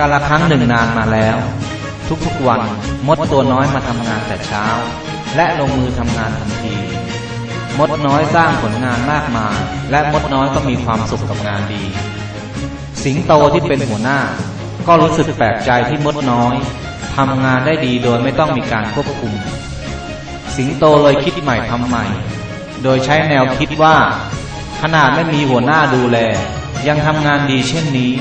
กาละครั้งหนึ่งนานมาแล้ว ทุกๆวันมดตัวน้อยมาทำงานแต่เช้า และลงมือทำงานทันที มดน้อยสร้างผลงานมากมายและมดน้อยก็มีความสุขกับงานดี สิงโตที่เป็นหัวหน้า ก็รู้สึกแปลกใจที่มดน้อยทำงานได้ดีโดยไม่ต้องมีการควบคุม สิงโตเลยคิดใหม่ทำใหม่ โดยใช้แนวคิดว่า ขนาดไม่มีหัวหน้าดูแล ยังทำงานดีเช่นนี้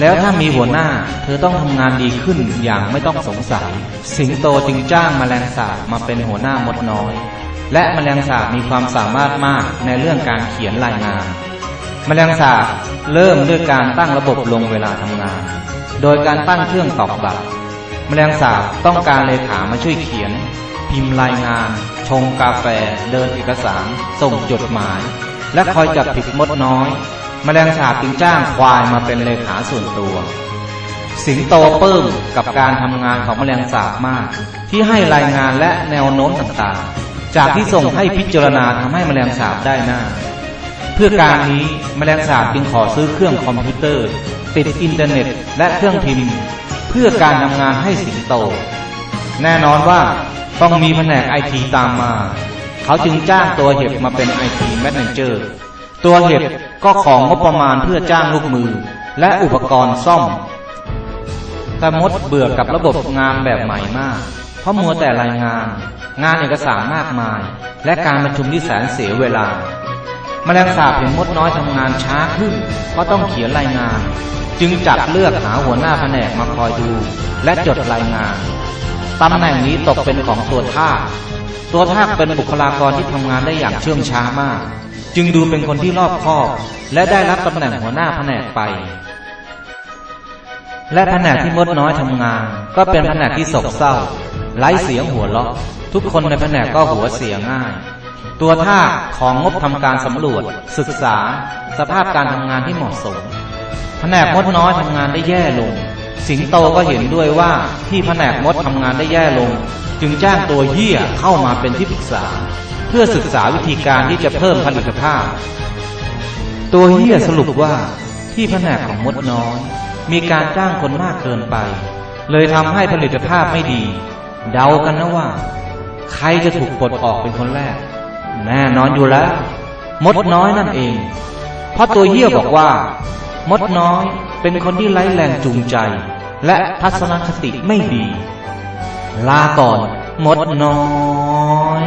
แล้วถ้ามีหัวหน้า เธอต้องทำงานดีขึ้นอย่างไม่ต้องสงสัย สิงโตจึงจ้างแมลงสาบมาเป็นหัวหน้ามดน้อย และแมลงสาบมีความสามารถมากในเรื่องการเขียนรายงานแมลงสาบเริ่มด้วยการตั้งระบบลงเวลาทำงาน โดยการตั้งเครื่องตอกบัตรแมลงสาบต้องการเลขามาช่วยเขียน พิมพ์รายงาน ชงกาแฟ เดินเอกสาร ส่งจดหมาย และคอยจับผิดมดน้อย แมลงสาบจึงจ้างควายมาเป็นเลขาส่วนตัว สิงโตปลื้มกับการทำงานของแมลงสาบมาก ที่ให้รายงานและแนวโน้มต่างๆ จากที่ส่งให้พิจารณาทำให้แมลงสาบได้หน้า เพื่อการนี้แมลงสาบจึงขอซื้อเครื่องคอมพิวเตอร์ ติดอินเทอร์เน็ต และเครื่องพิมพ์ เพื่อการทำงานให้สิงโต แน่นอนว่าต้องมีแผนกไอทีตามมา เขาจึงจ้างตัวเห็บมาเป็นไอทีแมเนเจอร์ ตัวเห็บก็ของงบประมาณเพื่อจ้างลูกมือ และอุปกรณ์ซ่อมแต่มดเบื่อกับระบบงานแบบใหม่มาก เพราะมัวแต่รายงาน งานเอกสารมากมาย และการประชุมที่แสนเสียเวลา แมลงสาบเห็นมดน้อยทำงานช้าขึ้นเพราะต้องเขียนรายงาน จึงจัดเลือกหาหัวหน้าแผนกมาคอยดู และจดรายงานตำแหน่งนี้ตกเป็นของตัวท่า ตัวทากเป็นบุคลากรที่ทำงานได้อย่างเชื่องช้ามาก จึงดูเป็นคนที่รอบคอบ และได้รับตำแหน่งหัวหน้าแผนกไป และแผนกที่มดน้อยทำงาน ก็เป็นแผนกที่โศกเศร้าไร้เสียงหัวเราะ ทุกคนในแผนกก็หัวเสียง่าย ตัวท่าของงบทำการสำรวจ ศึกษา สภาพการทำงานที่เหมาะสมแผนกมดน้อยทำงานได้แย่ลง สิงโตก็เห็นด้วยว่าที่แผนกมดทำงานได้แย่ลง จึงจ้างตัวเหี้ยเข้ามาเป็นที่ปรึกษา เพื่อศึกษาวิธีการที่จะเพิ่มผลิตภาพ ตัวเหี้ยสรุปว่าที่แผนกของมดน้อยมีการจ้างคนมากเกินไป เลยทำให้ผลิตภาพไม่ดี เดากันนะว่า ใครจะถูกปลดออกเป็นคนแรก แน่นอนอยู่แล้ว มดน้อยนั่นเอง เพราะตัวเหี้ยบอกว่า มดน้อย เป็นคนที่ไร้แรงจูงใจ และทัศนคติไม่ดี ลาก่อนมดน้อย